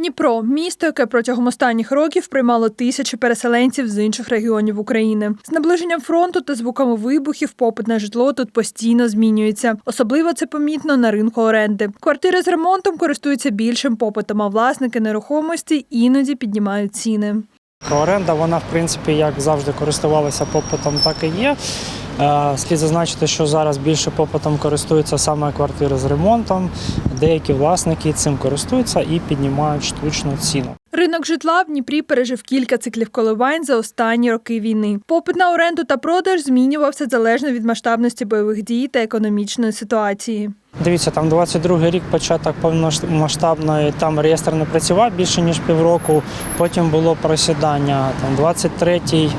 Дніпро місто, яке протягом останніх років приймало тисячі переселенців з інших регіонів України. З наближенням фронту та звуками вибухів попит на житло тут постійно змінюється. Особливо це помітно на ринку оренди. Квартири з ремонтом користуються більшим попитом, а власники нерухомості іноді піднімають ціни. Оренда, вона в принципі як завжди користувалася попитом, так і є. Е, Слід зазначити, що зараз більше попитом користуються саме квартири з ремонтом. Деякі власники цим користуються і піднімають штучну ціну. Ринок житла в Дніпрі пережив кілька циклів коливань за останні роки війни. Попит на оренду та продаж змінювався залежно від масштабності бойових дій та економічної ситуації. Дивіться, там 22-й рік початок повномасштабної, там реєстр не працював більше ніж півроку. Потім було просідання. Там 23-й, е,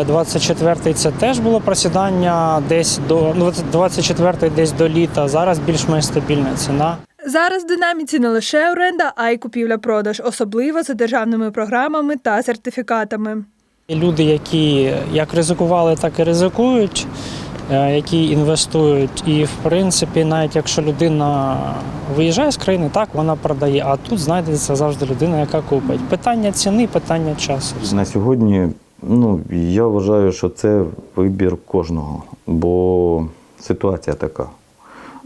24-й це теж було просідання десь до ну, 24-й десь до літа. Зараз більш-менш стабільна ціна. Зараз в динаміці не лише оренда, а й купівля-продаж, особливо за державними програмами та сертифікатами. Люди, які як ризикували, так і ризикують, е, які інвестують. І в принципі, навіть якщо людина виїжджає з країни, так вона продає. А тут знайдеться завжди людина, яка купить. Питання ціни, питання часу. На сьогодні, ну я вважаю, що це вибір кожного, бо ситуація така.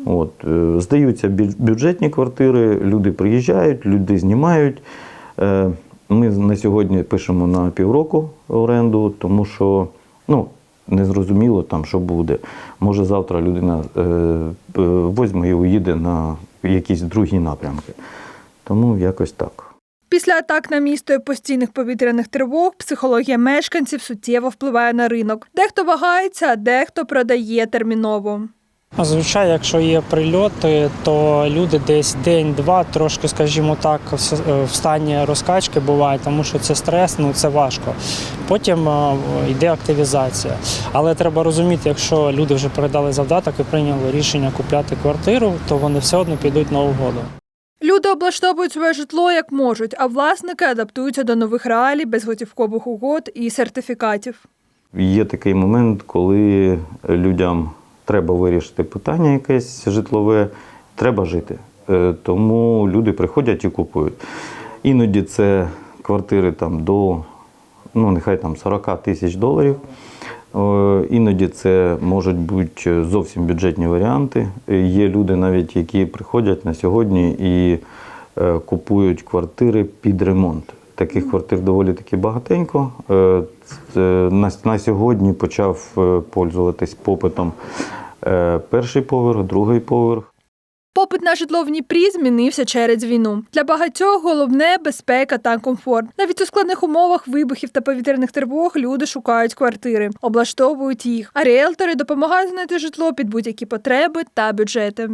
От, е, здаються бюджетні квартири, люди приїжджають, люди знімають. Е, Ми на сьогодні пишемо на півроку оренду, тому що ну, не зрозуміло там, що буде. Може, завтра людина е, возьме і уїде на якісь другі напрямки. Тому якось так. Після атак на місто і постійних повітряних тривог психологія мешканців суттєво впливає на ринок. Дехто вагається, а дехто продає терміново. Зазвичай, якщо є прильоти, то люди десь день-два, трошки, скажімо так, в е, стані розкачки бувають, тому що це стрес, ну це важко. Потім е, йде активізація. Але треба розуміти, якщо люди вже передали завдаток і прийняли рішення купляти квартиру, то вони все одно підуть на угоду. Люди облаштовують своє житло як можуть, а власники адаптуються до нових реалій безготівкових угод і сертифікатів. Є такий момент, коли людям треба вирішити питання якесь житлове, треба жити. Е, Тому люди приходять і купують. Іноді це квартири там до ну, нехай там 40 тисяч доларів. Е, Іноді це можуть бути зовсім бюджетні варіанти. Е, Є люди навіть, які приходять на сьогодні і е, купують квартири під ремонт. Таких квартир доволі таки багатенько. Е, На, сьогодні почав е, пользуватись попитом е, перший поверх, другий поверх. Попит на житло в Дніпрі змінився через війну. Для багатьох головне безпека та комфорт. Навіть у складних умовах вибухів та повітряних тривог люди шукають квартири, облаштовують їх. А ріелтори допомагають знайти житло під будь-які потреби та бюджети.